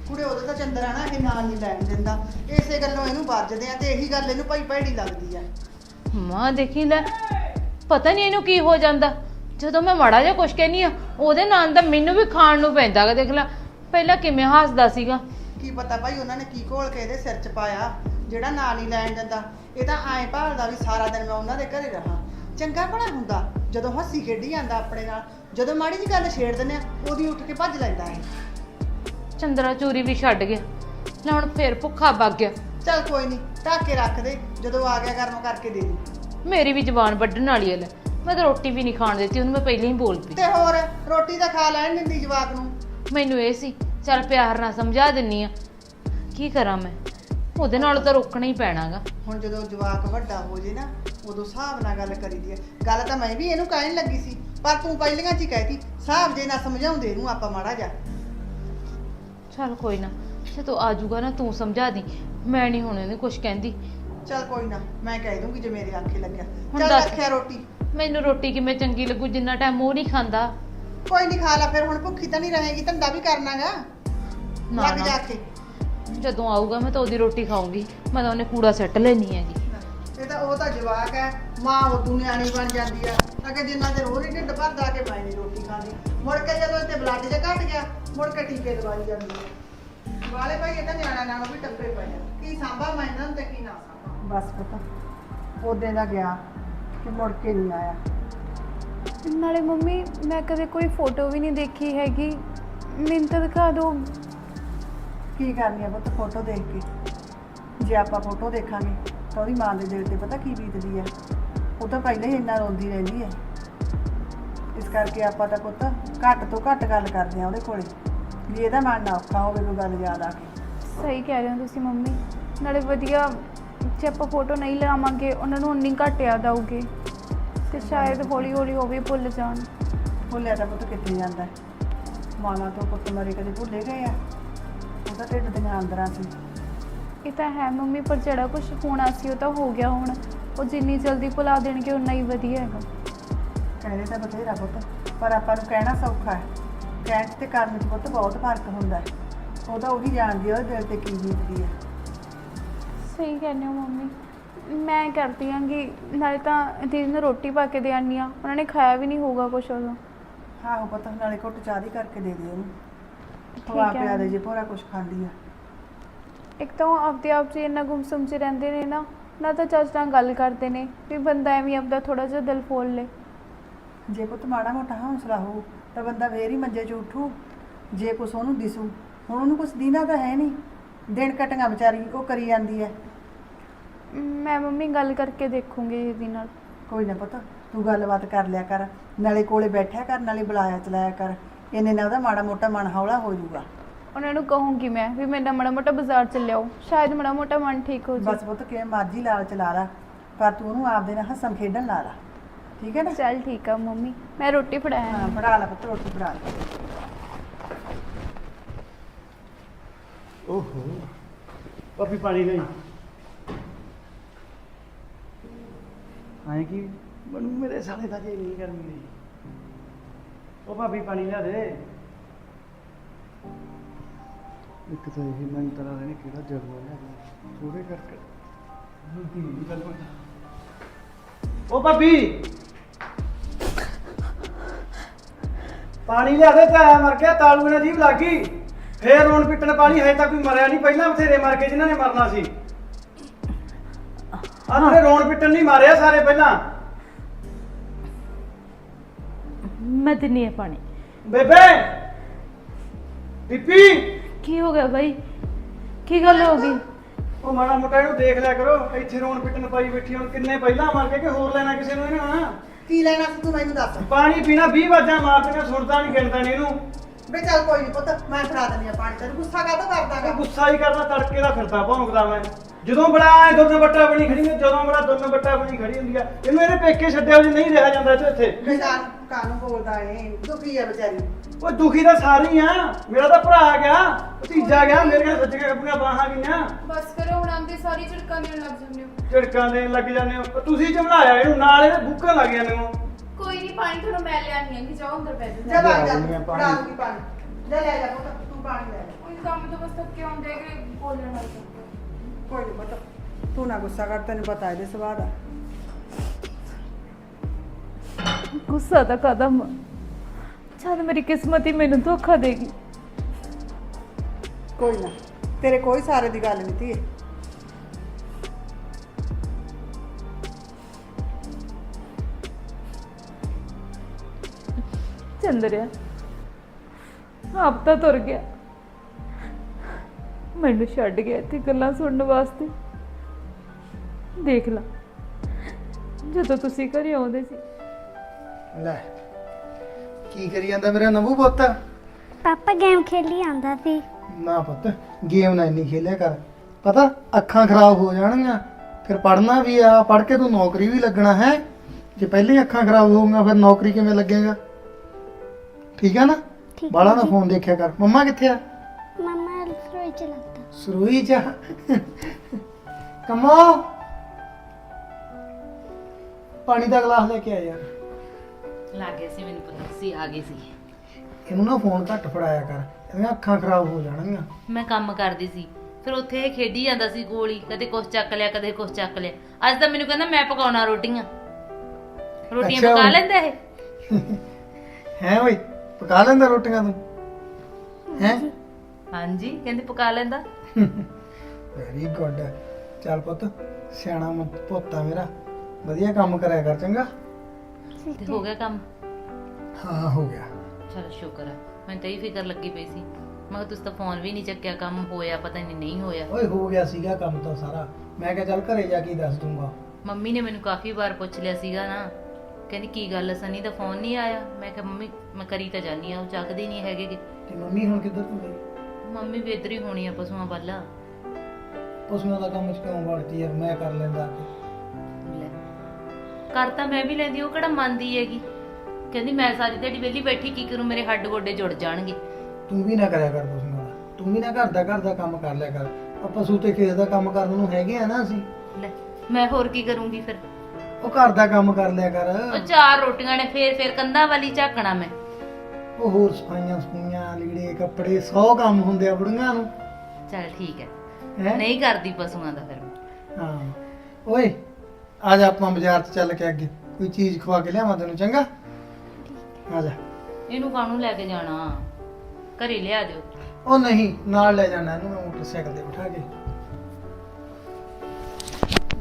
ਕੁੜੇ ਉਹਦੇ ਤਾਂ ਚੰਦਰਾ ਨਾ ਇਹ ਨਾਲ ਨਹੀਂ ਲੈਣ ਦਿੰਦਾ। ਇਸੇ ਗੱਲੋਂ ਇਹਨੂੰ ਵਰਜਦੇ ਆ ਤੇ ਇਹੀ ਗੱਲ ਇਹਨੂੰ ਭਾਈ ਭੈੜੀ ਲੱਗਦੀ ਆ। ਮਾਂ ਦੇਖੀ ਲੈ। ਪਤਾ ਨਹੀਂ ਇਹਨੂੰ ਕੀ ਹੋ ਜਾਂਦਾ। ਜਦੋਂ ਮੈਂ ਮਾੜਾ ਜਿਹਾ ਕੁਛ ਕਹਿਨੀ ਆ ਉਹਦੇ ਨਾਲ ਦਾ ਮੈਨੂੰ ਵੀ ਖਾਣ ਨੂੰ ਪੈਂਦਾ ਗਾ ਦੇਖ ਲੈ। ਪਹਿਲਾਂ ਕਿਵੇਂ ਹੱਸਦਾ ਸੀਗਾ। ਕੀ ਪਤਾ ਭਾਈ ਉਹਨਾਂ ਨੇ ਕੀ ਘੋਲ ਕੇ ਇਹਦੇ ਸਿਰ 'ਚ ਪਾਇਆ ਜਿਹੜਾ ਨਾਂ ਨਹੀਂ ਲੈਣ ਦਿੰਦਾ। ਇਹ ਤਾਂ ਐਂ ਭਾਲਦਾ ਵੀ ਸਾਰਾ ਦਿਨ ਮੈਂ ਉਹਨਾਂ ਦੇ ਘਰੇ ਰਹਾ। ਚੰਗਾ ਭਲਾ ਹੁੰਦਾ। ਜਦੋਂ ਹੱਸੀ ਖੇਡੀ ਜਾਂਦਾ ਆਪਣੇ ਨਾਲ ਜਦੋਂ ਮਾੜੀ ਜੀ ਗੱਲ ਛੇੜ ਦਿੰਦੇ ਆ ਉਹਦੀ ਉੱਠ ਕੇ ਭੱਜ ਲੈਂਦਾ ਹੈ। ਚੰਦਰਾ ਚੋਰੀ ਵੀ ਛੱਡ ਗਿਆ ਲੈ ਹੁਣ ਫੇਰ ਭੁੱਖਾ ਵਗ ਗਿਆ। ਚੱਲ ਕੋਈ ਨਹੀਂ ਢੱਕ ਰੱਖ ਦੇ ਜਦੋਂ ਆ ਗਿਆ ਗਰਮ ਕਰਕੇ ਦੇ ਦੇ। ਮੇਰੀ ਵੀ ਜ਼ਬਾਨ ਵੱਢਣ ਵਾਲੀ ਹੈ ਲੈ ਮੈਂ ਤਾਂ ਰੋਟੀ ਵੀ ਨਹੀਂ ਖਾਣ ਦਿੱਤੀ ਉਹਨੂੰ ਮੈਂ ਪਹਿਲਾਂ ਹੀ ਬੋਲ ਪਈ ਤੇ ਹੋਰ ਰੋਟੀ ਤਾਂ ਖਾ ਲੈਣ ਦਿੰਦੀ ਜਵਾਕ ਨੂੰ। ਮੈਨੂੰ ਇਹ ਸੀ ਚੱਲ ਪਿਆਰ ਨਾਲ ਸਮਝਾ ਦਿੰਨੀ ਆ। ਕੀ ਕਰਾਂ ਮੈਂ? ਉਹਦੇ ਨਾਲ ਤਾਂ ਰੋਕਣਾ ਹੀ ਪੈਣਾਗਾ। ਹੁਣ ਜਦੋਂ ਜਵਾਕ ਵੱਡਾ ਹੋ ਜੇ ਨਾ ਉਦੋਂ ਹਿਸਾਬ ਨਾਲ ਗੱਲ ਕਰੀਦੀ ਹੈ। ਗੱਲ ਤਾਂ ਮੈਂ ਵੀ ਇਹਨੂੰ ਕਹਿਣ ਲੱਗੀ ਸੀ ਪਰ ਤੂੰ ਪਹਿਲੀਆਂ ਚ ਹੀ ਕਹਿਤੀ ਹਿਸਾਬ ਜੇ ਨਾ ਸਮਝਾਉਂਦੇ ਇਹਨੂੰ ਆਪਾਂ ਮਾੜਾ ਜਾ ਚੱਲ ਕੋਈ ਨਾ ਜਦੋਂ ਆ ਜਾਊਗਾ ਨਾ ਤੂੰ ਸਮਝਾ ਦੀ ਮੈਂ ਨਹੀਂ ਹੁਣ ਇਹਨੂੰ ਕੁਝ ਕਹਿੰਦੀ। ਚੱਲ ਕੋਈ ਨਾ ਮੈਂ ਕਹਿ ਦੂੰਗੀ ਜੇ ਮੇਰੇ ਆਖੇ ਲੱਗਿਆ। ਹੁਣ ਚੱਲ ਦੱਸ। ਰੱਖਿਆ ਰੋਟੀ। ਮੈਨੂੰ ਰੋਟੀ ਕਿਵੇਂ ਚੰਗੀ ਲੱਗੂ ਜਿੰਨਾ ਟਾਈਮ ਉਹ ਨਹੀਂ ਖਾਂਦਾ? ਕੋਈ ਨਹੀਂ ਖਾ ਲਾ ਫਿਰ ਹੁਣ ਭੁੱਖੀ ਤਾਂ ਨਹੀਂ ਰਹੇਗੀ ਧੰਦਾ ਵੀ ਕਰਨਾਗਾ। ਨਾ ਲੱਗ ਨਾ। ਜਾ ਕੇ ਜਦੋਂ ਆਊਗਾ ਮੈਂ ਤਾਂ ਉਹਦੀ ਰੋਟੀ ਖਾਊਂਗੀ ਮੈਂ ਤਾਂ ਉਹਨੇ ਕੂੜਾ ਸੱਟ ਲੈਣੀ ਹੈਗੀ। ਇਹ ਤਾਂ ਉਹ ਤਾਂ ਜਵਾਕ ਹੈ ਮਾਂ ਉਹ ਦੁਨਿਆਣੀ ਬਣ ਜਾਂਦੀ ਆ। ਅਗੇ ਜਿੰਨਾ ਚਿਰ ਹੋਰ ਹੀ ਢਿੱਡ ਭਰਦਾ ਕੇ ਮੈਂ ਨਹੀਂ ਰੋਟੀ ਖਾਂਦੀ। ਮੁੜ ਕੇ ਜਦੋਂ ਇੱਥੇ ਬਲੱਡ ਜਿਹਾ ਘਟ ਗਿਆ ਮੁੜ ਕੇ ਟੀਕੇ ਦਵਾਈ ਜਾਂਦੀ ਆ। ਵਾਲੇ ਭਾਈ ਇਹ ਤਾਂ ਨਿਆਣਾ ਨਾਲੋਂ ਵੀ ਟੱਪੇ ਪਏ ਆ। ਕੀ ਸਾਂਭਾ ਮੈਂ ਇਹਨਾਂ ਨੂੰ ਤੇ ਕੀ ਨਾ ਸਾਂਭਾ? ਬਸ ਪਤਾ ਉਹਦੇ ਦਾ ਗਿਆ ਕਿ ਮੁੜ ਕੇ ਨਹੀਂ ਆਇਆ। ਨਾਲੇ ਮੰਮੀ ਮੈਂ ਕਦੇ ਕੋਈ ਫੋਟੋ ਵੀ ਨਹੀਂ ਦੇਖੀ ਹੈਗੀ। ਮੈਨੂੰ ਤਾਂ ਦਿਖਾ ਦਿਓ ਕੀ ਕਰਨੀ ਆ ਪੁੱਤ ਫੋਟੋ ਦੇਖ ਕੇ? ਜੇ ਆਪਾਂ ਫੋਟੋ ਦੇਖਾਂਗੇ। ਉਹਦੀ ਮਾਂ ਦੇ ਦਿਲ ਤੇ ਪਤਾ ਕੀ ਬੀਤਦੀ ਹੈ ਉਹ ਤਾਂ ਪਹਿਲਾਂ ਹੀ ਇੰਨਾ ਰੋਂਦੀ ਰਹਿੰਦੀ ਹੈ ਇਸ ਕਰਕੇ ਆਪਾਂ ਤਾਂ ਪੁੱਤ ਘੱਟ ਤੋਂ ਘੱਟ ਗੱਲ ਕਰਦੇ ਆ ਉਹਦੇ ਕੋਲੇ। ਵੀ ਇਹਦਾ ਮਨ ਨਾ ਔਖਾ ਹੋਵੇ ਕੋਈ ਗੱਲ ਯਾਦ ਆ ਕੇ। ਸਹੀ ਕਹਿ ਰਹੇ ਹੋ ਤੁਸੀਂ ਮੰਮੀ। ਨਾਲੇ ਵਧੀਆ ਜੇ ਆਪਾਂ ਫੋਟੋ ਨਹੀਂ ਲਾਵਾਂਗੇ ਉਹਨਾਂ ਨੂੰ ਉਨੀ ਘੱਟ ਯਾਦ ਆਊਗੀ। ਤੇ ਸ਼ਾਇਦ ਹੌਲੀ ਹੌਲੀ ਉਹ ਵੀ ਭੁੱਲ ਜਾਣ। ਭੁੱਲਿਆ ਤਾਂ ਪੁੱਤ ਕਿੱਥੇ ਜਾਂਦਾ। ਹੈ? ਮਾਵਾਂ ਤੋਂ ਪੁੱਤ ਮਰੇ ਕਦੇ ਭੁੱਲੇ ਗਏ ਆ। ਉਹਦਾ ਢਿੱਡ ਦੀਆਂ ਅੰਦਰਾਂ ਸੀ। ਇਹ ਤਾਂ ਹੈ ਮੰਮੀ ਪਰ ਜਿਹੜਾ ਕੁਝ ਹੋਣਾ ਸੀ ਉਹ ਤਾਂ ਹੋ ਗਿਆ ਹੁਣ। ਉਹ ਜਿੰਨੀ ਜਲਦੀ ਭੁਲਾ ਦੇਣਗੇ ਉਨਾ ਹੀ ਵਧੀਆ ਹੈਗਾ। ਕਹਿੰਦੇ ਤਾਂ ਬਥੇਰਾ ਪੁੱਤ ਪਰ ਆਪਾਂ ਨੂੰ ਕਹਿਣਾ ਸੌਖਾ ਹੈ। ਕਹਿਣ 'ਚ ਤੇ ਕਰਨ 'ਚ ਪੁੱਤ ਬਹੁਤ ਫ਼ਰਕ ਹੁੰਦਾ ਹੈ। ਉਹਦਾ ਉਹੀ ਜਾਣਦੀ ਉਹਦੇ ਦਿਲ ਤੇ ਕੀ ਬੀਤਦੀ ਆ। ਸਹੀ ਕਹਿੰਦੇ ਹੋ ਮੰਮੀ। ਮੈਂ ਕਰਦੀ ਹਾਂ ਕਿ ਨਾਲੇ ਤਾਂ ਦੀਦੀ ਨੂੰ ਰੋਟੀ ਪਾ ਕੇ ਦੇ ਆਨੀ ਆ। ਉਹਨਾਂ ਨੇ ਖਾਇਆ ਵੀ ਨਹੀਂ ਹੋਊਗਾ ਕੁਛ ਉਦੋਂ। ਆਹੋ ਪਤਾ ਨਾਲੇ ਘੁੱਟ ਚਾਹ ਦੀ ਕਰਕੇ ਦੇ ਦੇ ਉਹਨੂੰ। ਖਵਾ ਹੈ। ਪਿਆ ਦੇ ਜੇ ਭੋਰਾ ਕੁਛ ਖਾਂਦੀ ਆ। ਇੱਕ ਤਾਂ ਉਹ ਆਪਦੇ ਆਪ 'ਚ ਇੰਨਾ ਗੁੰਮਸੁੰਮ 'ਚ ਰਹਿੰਦੇ ਨੇ ਨਾ ਨਾ ਤਾਂ ਚੱਜ ਨਾਲ ਗੱਲ ਕਰਦੇ ਨੇ ਵੀ ਬੰਦਾ ਐਵੇਂ ਆਪਦਾ ਥੋੜਾ ਜਿਹਾ ਦਿਲ ਫੋਲ ਲੇ। ਜੇ ਪੁੱਤ ਮਾੜਾ ਮੋਟਾ ਹੌਸਲਾ ਹੋ ਤਾਂ ਬੰਦਾ ਫੇਰ ਹੀ ਮੰਜੇ 'ਚ ਉੱਠੂ। ਜੇ ਕੁਛ ਉਹਨੂੰ ਦਿਸੂ ਹੁਣ ਉਹਨੂੰ ਕੁਛ ਦੀਨਾ ਤਾਂ ਹੈ ਨਹੀਂ। ਦਿਨ ਕਟੀਆਂ ਵਿਚਾਰੀ ਉਹ ਕਰੀ ਜਾਂਦੀ ਹੈ ਮੈਂ ਮੰਮੀ ਗੱਲ ਕਰਕੇ ਦੇਖੂੰਗੀ ਦੀਦੀ ਨਾਲ। ਕੋਈ ਨਾ ਪੁੱਤ ਤੂੰ ਗੱਲਬਾਤ ਕਰ ਲਿਆ ਕਰ। ਨਾਲੇ ਕੋਲੇ ਬੈਠਿਆ ਕਰ ਨਾਲੇ ਬੁਲਾਇਆ ਚਲਾਇਆ ਕਰ। ਇਹਨੇ ਨਾਲ ਉਹਦਾ ਮਾੜਾ ਮੋਟਾ ਮਨ ਹੌਲਾ ਹੋ ਜਾਊਗਾ। ਉਹਨਾਂ ਨੂੰ ਕਹੂੰਗੀ ਮੈਂ ਵੀ ਮੇਰਾ ਮਾੜਾ ਮੋਟਾ ਬਾਜ਼ਾਰ ਚੱਲਿਆਓ ਸ਼ਾਇਦ ਮਾੜਾ ਮੋਟਾ ਮਨ ਠੀਕ ਹੋ ਬਸ ਜਾਏ ਪੁੱਤ ਕਿਵੇਂ ਮਰਜ਼ੀ ਲਾਲਚ ਲਾ ਲਾ ਪਰ ਤੂੰ ਉਹਨੂੰ ਆਪਦੇ ਨਾਲ ਹੱਸਣ ਖੇਡਣ ਲਾ ਲਾ। ਠੀਕ ਹੈ ਨਾ? ਚੱਲ ਠੀਕ ਆ ਮੰਮੀ ਮੈਂ ਰੋਟੀ ਫੜਾਇਆ ਹਾਂ ਫੜਾ ਲੈ ਪੁੱਤ ਰੋਟੀ ਫੜਾ ਲੈ। ਓਹੋ ਪਾਪੀ ਪਾਣੀ ਲਈ। ਆਏ ਕੀ ਮੈਨੂੰ ਮੇਰੇ ਸਾਲੇ ਦਾ ਜੇ ਨਹੀਂ ਕਰਨੀ। ਉਹ ਭਾਬੀ ਪਾਣੀ ਲਿਆ ਦੇ। ਇੱਕ ਤਾਂ ਇਹ ਮੈਂ ਤਰਾ ਨੇ ਕਿਹੜਾ ਜਗਵਾ ਲਿਆ ਥੋੜੇ ਕਰਕੇ। ਹੁੰਦੀ ਨਹੀਂ ਗੱਲ ਕੋਈ ਉਹ ਭਾਬੀ! ਪਾਣੀ ਲਿਆ ਦੇ ਤਾਂ ਮਰ ਗਿਆ ਤਾਲੂ ਨਾਲ ਜੀਭ ਲੱਗ ਗਈ। ਫੇਰ ਰੋਣ ਪਿੱਟਣ ਪਾਣੀ ਹਜੇ ਤੱਕ ਕੋਈ ਮਰਿਆ ਨਹੀਂ ਪਹਿਲਾਂ ਬਥੇਰੇ ਮਰ ਗਏ ਜਿਨ੍ਹਾਂ ਨੇ ਮਰਨਾ ਸੀ। ਆਪਣੇ ਰੋਣ ਪਿੱਟਣ ਨਹੀਂ ਮਾਰਿਆ ਸਾਰੇ ਪਹਿਲਾਂ। ਮੈਂ ਦਿੰਨੀ ਆ ਪਾਣੀ। ਬੇਬੇ! ਦੀਪੀ ਕੀ ਹੋ ਗਿਆ ਬਾਈ? ਕੀ ਗੱਲ ਹੋ ਗਈ? ਉਹ ਮਾੜਾ ਮੋਟਾ ਇਹਨੂੰ ਦੇਖ ਲਿਆ ਕਰੋ ਇੱਥੇ ਰੋਣ ਪਿੱਟਣ ਪਾਈ ਬੈਠੀ ਹੁਣ ਕਿੰਨੇ ਪਹਿਲਾਂ ਮਰ ਗਏ ਕਿ ਹੋਰ ਲੈਣਾ ਕਿਸੇ ਨੂੰ ਇਹਨਾਂ ਕੀ ਲੈਣਾ ਤੂੰ ਮੈਨੂੰ ਦੱਸ? ਪਾਣੀ ਪੀਣਾ 20 ਵਾਜਾਂ ਮਾਰਦੀਆਂ ਸੁਣਦਾ ਨਹੀਂ ਗਿਣਦਾ ਨਹੀਂ ਇਹਨੂੰ। ਵੇ ਚੱਲ ਕੋਈ ਨਹੀਂ ਪੁੱਤ ਮੈਂ ਫੜਾ ਦਿੰਦੀ ਆ ਪਾਣੀ ਤੈਨੂੰ ਗੁੱਸਾ ਕਾਹਤੋਂ ਕਰਦਾਗਾ ਗੁੱਸਾ ਹੀ ਕਰਦਾ ਤੜਕੇ ਦਾ ਫਿਰਦਾ ਭੌਂਕਦਾ ਮੈਂ। ਜਦੋਂ ਬੜਾ ਐ ਦੁੱਧ ਬੱਟਾ ਬਣੀ ਖੜੀ ਹੁੰਦੀ ਜਦੋਂ ਬੜਾ ਦੁੱਧ ਬੱਟਾ ਬਣੀ ਖੜੀ ਹੁੰਦੀ ਆ ਇਹਨੂੰ ਇਹਦੇ ਪੇਕੇ ਛੱਡਿਆ ਜੇ ਨਹੀਂ ਰਿਹਾ ਜਾਂਦਾ ਇੱਥੇ। ਜਾਨ ਕਾਨੂੰ ਬੋਲਦਾ ਏ ਦੁਖੀ ਆ ਵਿਚਾਰੀ। ਉਹ ਦੁਖੀ ਤਾਂ ਸਾਰੀ ਆ। ਮੇਰਾ ਤਾਂ ਭਰਾ ਗਿਆ ਭਤੀਜਾ ਗਿਆ ਮੇਰੀਆਂ ਸੱਜੀਆਂ ਆਪਣੀਆਂ ਬਾਹਾਂ ਗਈਆਂ ਬਸ ਕਰੋ ਹੁਣ ਆਂਦੇ ਸਾਰੀ ਝੜਕਾਂ ਦੇਣ ਲੱਗ ਜਾਂਦੇ ਹੋ। ਝੜਕਾਂ ਦੇਣ ਲੱਗ ਜਾਂਦੇ ਹੋ। ਤੁਸੀਂ ਜਮਲਾਇਆ ਇਹਨੂੰ? ਨਾਲ ਇਹਦੇ ਬੁੱਕਾਂ ਲੱਗ ਜਾਂਦੇ ਹੋ। ਕੋਈ ਨਹੀਂ ਪਾਣੀ ਤੁਹਾਨੂੰ ਮੈਂ ਲਿਆਣੀ ਆਂਗੀ ਜਾਓ ਅੰਦਰ ਬੈਠ ਜਾ ਜਾ ਦਿੰਦੀ ਆ ਪਾਣੀ। ਫੜਾ ਦੂੰਗੀ ਪਾਣੀ। ਲੈ ਲੈ ਜਾ ਪੁੱਤ ਤੂੰ ਪਾਣੀ ਲੈ। ਲੈ ਕੋਈ ਕੰਮ ਤੋਂ ਬਸ ਥੱਕੇ ਹੁੰਦੇ ਕਿ ਬੋਲਣ ਲੱਗ ਜਾਂਦੇ ਹੋ। ਕੋਈ ਨਹੀਂ ਪੁੱਤ ਤੂੰ ਨਾ ਗੁੱਸਾ ਕਰ ਤੈਨੂੰ ਪਤਾ ਇਹਦੇ ਸੁਭਾਅ ਦਾ। ਗੁੱਸਾ ਤਾਂ ਕਦਮ ਜਦ ਮੇਰੀ ਕਿਸਮਤ ਹੀ ਮੈਨੂੰ ਧੋਖਾ ਦੇਗੀ ਕੋਈ ਨਾ ਤੇਰੇ ਕੋਈ ਸਾਰੇ ਦੀ ਗੱਲ ਨਹੀਂ ਧੀਏ। ਚੰਦਰਿਆ ਆਪ ਤਾਂ ਤੁਰ ਗਿਆ। ਮੈਨੂੰ ਛੱਡ ਗਿਆ ਇੱਥੇ ਗੱਲਾਂ ਸੁਣਨ ਵਾਸਤੇ। ਦੇਖ ਲਾ ਜਦੋਂ ਤੁਸੀਂ ਘਰੇ ਆਉਂਦੇ ਸੀ। ਲੈ ਕੀ ਕਰੀ ਜਾਂਦਾ ਮੇਰਾ ਨਵੂ ਪੁੱਤ? ਪਾਪਾ ਗੇਮ ਖੇਲੀ ਆਂਦਾ ਸੀ। ਨਾ ਪੁੱਤ ਗੇਮ ਨਾ ਇੰਨੀ ਖੇਲਿਆ ਕਰ। ਪਤਾ ਅੱਖਾਂ ਖਰਾਬ ਹੋ ਜਾਣਗੀਆਂ। ਫਿਰ ਪੜਨਾ ਵੀ ਆ ਪੜ ਕੇ ਤੂੰ ਨੌਕਰੀ ਵੀ ਲੱਗਣਾ ਹੈ। ਜੇ ਪਹਿਲੇ ਅੱਖਾਂ ਖਰਾਬ ਹੋਊਗੀਆਂ ਫਿਰ ਨੌਕਰੀ ਕਿਵੇਂ ਲੱਗੇਗਾ? ਠੀਕ ਆ ਨਾ? ਠੀਕ ਬਾਲਾ ਨਾ ਜੀ। ਫੋਨ ਦੇਖਿਆ ਕਰ। ਮੰਮਾ ਕਿੱਥੇ ਆ? ਮਮਾ ਰਸੋਈ ਚ ਲੱਗਦਾ ਸਰੂਈ ਚ ਕਮੋ। ਪਾਣੀ ਦਾ ਗਲਾਸ ਲੈ ਕੇ ਆ ਯਾਰ। ਲੱਗ ਗਿਆ ਸੀ ਮੈਨੂੰ ਪਤਾ ਸੀ ਆ ਗਏ ਸੀ। ਇਹਨੂੰ ਨਾ ਫੋਨ ਘੱਟ ਫੜਾਇਆ ਕਰ ਇਹਦੀਆਂ ਅੱਖਾਂ ਖਰਾਬ ਹੋ ਜਾਣਗੀਆਂ। ਮੈਂ ਕੰਮ ਕਰਦੀ ਸੀ ਫਿਰ ਉੱਥੇ ਇਹ ਖੇਡੀ ਜਾਂਦਾ ਸੀ ਗੋਲੀ ਕਦੇ ਕੁਛ ਚੱਕ ਲਿਆ ਕਦੇ ਕੁਛ ਚੱਕ ਲਿਆ। ਅੱਜ ਤਾਂ ਮੈਨੂੰ ਕਹਿੰਦਾ ਮੈਂ ਪਕਾਉਣਾ ਰੋਟੀਆਂ। ਰੋਟੀਆਂ ਅੱਛਾ। ਪਕਾ ਲੈਂਦਾ ਇਹ? ਹੈ ਓਏ ਪਕਾ ਲੈਂਦਾ ਰੋਟੀਆਂ ਤੂੰ? ਹੈ? ਹਾਂਜੀ ਕਹਿੰਦੇ ਪਕਾ ਲੈਂਦਾ। ਵੈਰੀ ਗੁੱਡ ਚੱਲ ਪੁੱਤ ਸਿਆਣਾ ਪੁੱਤ ਮੇਰਾ। ਵਧੀਆ ਕੰਮ ਕਰਿਆ ਕਰ ਚੰਗਾ। ਤੇ ਹੋ ਗਿਆ ਕੰਮ? ਹਾਂ ਹੋ ਗਿਆ। ਚਲ ਸ਼ੁਕਰ ਹੈ ਮੈਨੂੰ ਤਾਂ ਇਹ ਫਿਕਰ ਲੱਗੀ ਪਈ ਸੀ। ਮੈਂ ਕਿਹਾ ਤੁਸੀਂ ਤਾਂ ਫੋਨ ਵੀ ਨਹੀਂ ਚੱਕਿਆ ਕੰਮ ਹੋਇਆ ਪਤਾ ਨਹੀਂ ਨਹੀਂ ਹੋਇਆ। ਓਏ ਹੋ ਗਿਆ ਸੀਗਾ ਕੰਮ ਤਾਂ ਸਾਰਾ। ਮੈਂ ਕਿਹਾ ਚੱਲ ਘਰੇ ਜਾ ਕੇ ਹੀ ਦੱਸ ਦੂੰਗਾ। ਮੰਮੀ ਨੇ ਮੈਨੂੰ ਕਾਫੀ ਵਾਰ ਪੁੱਛ ਲਿਆ ਸੀਗਾ ਨਾ। ਕਹਿੰਦੀ ਕੀ ਗੱਲ ਸਨੀ ਦਾ ਫੋਨ ਨਹੀਂ ਆਇਆ? ਮੈਂ ਕਿਹਾ ਮੰਮੀ ਮੈਂ ਕਰੀ ਤਾਂ ਜਾਨੀ ਆ ਉਹ ਚੱਕਦੇ ਨਹੀਂ ਹੈਗੇ ਗੇ। ਤੇ ਮੰਮੀ ਹੁਣ ਕਿੱਧਰ ਤੂੰ ਗਈ? ਮੰਮੀ ਵੇਦਰੀ ਹੋਣੀ ਆ ਪਸ਼ੂਆਂ ਵੱਲ। ਪਸ਼ੂਆਂ ਦਾ ਕੰਮ ਚ ਕਿਉਂ ਵੜਦੀ ਯਾਰ ਮੈਂ ਕਰ ਲੈਂਦਾ ਆ ਕੇ। ਕਰ ਤਾਂ ਮੈਂ ਵੀ ਲੈਂਦੀ ਉਹ ਕਿਹੜਾ ਮੰਨਦੀ ਹੈਗੀ? ਕਹਿੰਦੀ ਮੈਂ ਸਾਰੀ ਦਿਹਾੜੀ ਵਿਹਲੀ ਬੈਠੀ ਕੀ ਕਰੂੰ ਮੇਰੇ ਹੱਡ ਗੋਡੇ ਜੁੜ ਜਾਣਗੇ। ਤੂੰ ਵੀ ਨਾ ਕਰਿਆ ਕਰ ਪਸ਼ੂਆਂ ਦਾ ਤੂੰ ਵੀ ਨਾ ਘਰ ਦਾ ਘਰ ਦਾ ਕੰਮ ਕਰ ਲਿਆ ਕਰ। ਆ ਪਸ਼ੂ ਤੇ ਖੇਤ ਦਾ ਕੰਮ ਕਰਨ ਨੂੰ ਹੈਗੇ ਆ ਨਾ ਅਸੀਂ। ਲੈ ਮੈਂ ਹੋਰ ਕੀ ਕਰੂੰਗੀ ਫਿਰ? ਉਹ ਘਰ ਦਾ ਕੰਮ ਕਰ ਲਿਆ ਕਰ। ਉਹ ਚਾਰ ਰੋਟੀਆਂ ਨੇ ਫੇਰ ਫੇਰ ਕੰਧਾਂ ਵਾਲੀ ਝਾਕਣਾ ਮੈਂ। ਉਹ ਹੋਰ ਸਫਾਈਆਂ ਸਫੂਈਆਂ ਲੀੜੇ ਕੱਪੜੇ 100 ਕੰਮ ਹੁੰਦੇ ਆ ਬੁੜੀਆਂ ਨੂੰ। ਚੱਲ ਠੀਕ ਹੈ। ਹੈ? ਨਹੀਂ ਕਰਦੀ ਪਸ਼ੂਆਂ ਦਾ ਫਿਰ ਮੈਂ। ਹਾਂ। ਓਏ ਆ ਜਾ ਆਪਾਂ ਬਾਜ਼ਾਰ 'ਚ ਚੱਲ ਕੇ ਅੱਗੇ। ਕੋਈ ਚੀਜ਼ ਖਵਾ ਕੇ ਲਿਆਵਾਂ ਤੈਨੂੰ ਚੰਗਾ? ਆ ਜਾ ਇਹਨੂੰ ਕਾਹਨੂੰ ਲੈ ਕੇ ਜਾਣਾ? ਘਰੇ ਲਿਆ ਦਿਓ। ਉਹ ਨਹੀਂ ਨਾਲ ਲੈ ਜਾਣਾ ਇਹਨੂੰ ਮੈਂ ਮੋਟਰਸਾਈਕਲ ਤੇ ਬਿਠਾ ਕੇ।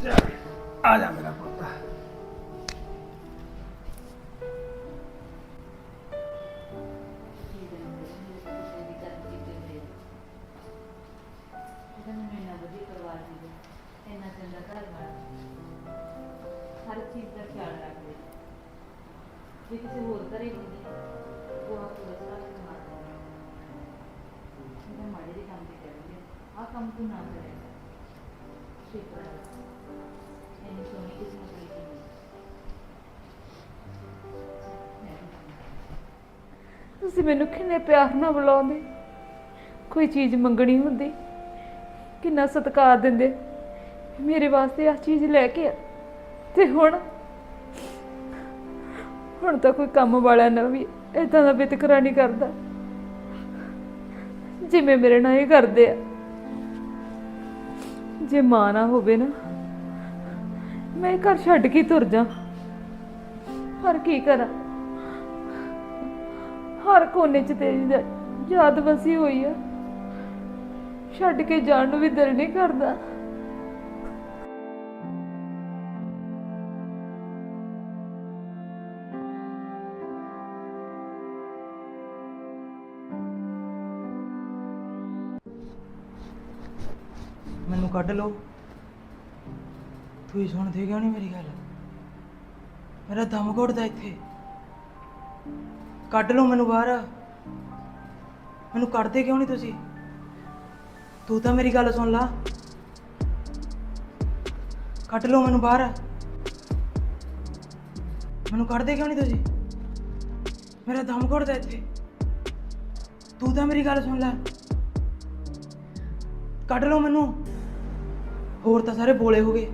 ਜਾ, ਆ ਜਾ ਮੇਰਾ ਪੁੱਤ। ਪਿਆਰ ਨਾਲ ਬੁਲਾਉਂਦੇ। ਕੋਈ ਚੀਜ਼ ਮੰਗਣੀ ਹੁੰਦੀ, ਕਿੰਨਾ ਸਤਿਕਾਰ ਦਿੰਦੇ। ਮੇਰੇ ਵਾਸਤੇ ਆ ਚੀਜ਼ ਲੈ ਕੇ ਆ। ਤੇ ਹੁਣ ਹੁਣ ਤਾਂ ਕੋਈ ਕੰਮ ਵਾਲਾ ਨਾ ਵੀ ਇਦਾਂ ਦਾ ਵਿਤਕਰਾ ਨਹੀਂ ਕਰਦਾ। ਜਿਵੇਂ ਮੇਰੇ ਨਾਲ ਇਹ ਕਰਦੇ ਆ। ਜੇ ਮਾਂ ਨਾ ਹੋਵੇ ਨਾ, ਮੈਂ ਘਰ ਛੱਡ ਕੇ ਤੁਰ ਜਾ। ਪਰ ਕੀ ਕਰਾਂ? ਹਰ ਕੋਨੇ 'ਚ ਤੇਰੀ ਯਾ- ਯਾਦ ਵਸੀ ਹੋਈ ਆ। ਛੱਡ ਕੇ ਜਾਣ ਨੂੰ ਵੀ ਦਿਲ ਨਹੀਂ ਕਰਦਾ। ਮੈਨੂੰ ਕੱਢ ਲਓ। ਤੁਸੀਂ ਸੁਣਦੇ ਕਿਉਂ ਨਹੀਂ ਮੇਰੀ ਗੱਲ? ਮੇਰਾ ਦਮ ਘੁੱਟਦਾ ਇੱਥੇ। ਕੱਢ ਲਓ ਮੈਨੂੰ ਬਾਹਰ। ਮੈਨੂੰ ਕੱਢਦੇ ਕਿਉਂ ਨਹੀਂ ਤੁਸੀਂ? ਤੂੰ ਤਾਂ ਮੇਰੀ ਗੱਲ ਸੁਣ ਲਾ। ਕੱਢ ਲਓ ਮੈਨੂੰ ਬਾਹਰ। ਮੈਨੂੰ ਕੱਢਦੇ ਕਿਉਂ ਨਹੀਂ ਤੁਸੀਂ? ਮੇਰਾ ਦਮ ਘੁੱਟਦਾ ਇੱਥੇ। ਤੂੰ ਤਾਂ ਮੇਰੀ ਗੱਲ ਸੁਣ ਲੈ। ਕੱਢ ਲਓ ਮੈਨੂੰ। ਹੋਰ ਤਾਂ ਸਾਰੇ ਬੋਲੇ ਹੋ ਗਏ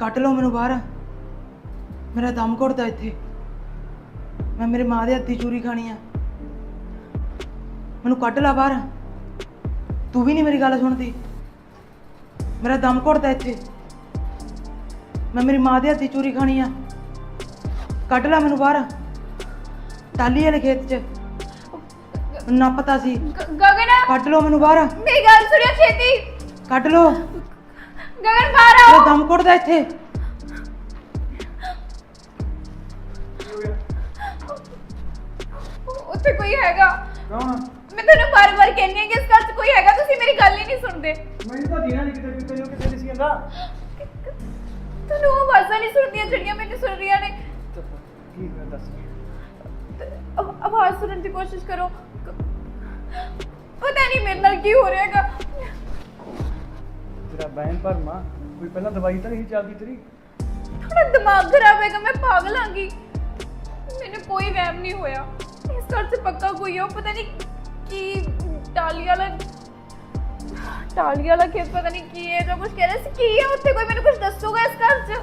ਕੱਢ ਲਓ ਮੈਨੂੰ ਬਾਹਰ। ਮੇਰਾ ਦਮ ਘੁੱਟਦਾ ਇੱਥੇ। ਮੈਂ ਮੇਰੇ ਮਾਂ ਦੇ ਹੱਥੀ ਚੂਰੀ ਖਾਣੀ ਆ। ਮੈਨੂੰ ਕੱਢ ਲਾ ਬਾਹਰ। ਤੂੰ ਵੀ ਨਹੀਂ ਮੇਰੀ ਗੱਲ ਸੁਣਦੀ। ਮੇਰਾ ਦਮ ਘੁੱਟਦਾ ਇੱਥੇ। ਮੈਂ ਮੇਰੀ ਮਾਂ ਦੇ ਹੱਥੀ ਚੂਰੀ ਖਾਣੀ ਆ। ਕੱਢ ਲਾ ਮੈਨੂੰ ਬਾਹਰ। ਟਾਲੀ ਵਾਲੇ ਖੇਤ 'ਚ। ਨਾ ਪਤਾ ਸੀ। ਗਗਨ! ਕੱਢ ਲਓ ਮੈਨੂੰ ਬਾਹਰ। ਮੇਰੀ ਗੱਲ ਸੁਣਿਓ ਛੇਤੀ। ਕੱਢ ਲਓ। ਗਗਨ ਬਾਹਰ ਮੇਰਾ ਦਮ ਘੁੱਟਦਾ ਇੱਥੇ। ਉੱਥੇ ਕੋਈ ਹੈਗਾ। ਕੌਣ? ਮੈਂ ਤੁਹਾਨੂੰ ਬਾਰ-ਬਾਰ ਕਹਿੰਦੀ ਹਾਂ ਕਿ ਇਸ ਘਰ 'ਚ ਕੋਈ ਹੈਗਾ ਤੁਸੀਂ ਮੇਰੀ ਗੱਲ ਹੀ ਨਹੀਂ ਸੁਣਦੇ। ਮੈਨੂੰ ਤਾਂ ਦੀਨਾ ਨਹੀਂ ਕਿਤੇ ਕਿਤੇ ਨੂੰ ਕਿਤੇ ਨਹੀਂ ਸੀ ਕਹਿੰਦਾ। ਤੁਹਾਨੂੰ ਉਹ ਆਵਾਜ਼ਾਂ ਨਹੀਂ ਸੁਣਦੀਆਂ ਜਿਹੜੀਆਂ ਮੈਨੂੰ ਸੁਣ ਰਹੀਆਂ ਨੇ। ਕੀ ਕਰ ਦੱਸ ਤੇ ਆਵ- ਆਵਾਜ਼ ਸੁਣਨ ਦੀ ਕੋਸ਼ਿਸ਼ ਕਰੋ। ਕ- ਪਤਾ ਨਹੀਂ ਮੇਰੇ ਨਾਲ ਕੀ ਹੋ ਰਿਹਾ ਹੈਗਾ। ਤੇਰਾ ਬਹਿਨ ਭਰਮਾ ਕੋਈ ਪਹਿਲਾਂ ਦਵਾਈ ਤਾਂ ਨਹੀਂ ਚੱਲਦੀ ਤੇਰੀ? ਥੋੜਾ ਦਿਮਾਗ ਖਰਾਬ ਹੈਗਾ ਮੈਂ ਪਾਗਲ ਆਂਗੀ ਮੈਨੂੰ ਕੋਈ ਵਹਿਮ ਨਹੀਂ ਹੋਇਆ। ਇਸ ਘਰ 'ਚ ਪੱਕਾ ਕੋਈ ਹੈ ਪਤਾ ਨਹੀਂ ਕੀ ਟਾਲੀ ਵਾਲਾ ਟਾਲੀ ਵਾਲਾ ਖੇਤ ਪਤਾ ਨਹੀਂ ਕੀ ਹੈ ਜੋ ਕੁਝ ਕਹਿ ਰਿਹਾ ਸੀ ਕੀ ਹੈ ਉੱਥੇ? ਕੋਈ ਮੈਨੂੰ ਕੁਝ ਦੱਸੂਗਾ ਇਸ ਘਰ 'ਚ?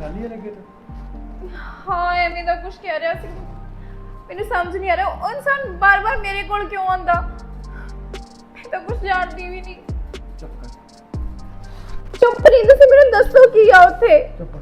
ਟਾਲੀ ਲੱਗੇ ਤੂੰ ਹਾਂ ਐਵੇਂ ਦਾ ਕੁਝ ਕਹਿ ਰਿਹਾ ਸੀ। ਮੈਨੂੰ ਸਮਝ ਨਹੀਂ ਆ ਰਿਹਾ ਉਹ ਇਨਸਾਨ ਬਾਰ-ਬਾਰ ਮੇਰੇ ਕੋਲ ਕਿਉਂ ਆਂਦਾ ਮੈਂ ਤਾਂ ਕੁਝ ਜਾਣਦੀ ਵੀ ਨਹੀਂ। ਚੁੱਪ ਕਰ। ਚੁੱਪ ਨਹੀਂ ਤੁਸੀਂ ਮੈਨੂੰ ਦੱਸੋ ਕੀ ਆ ਉੱਥੇ? ਚੁੱਪ।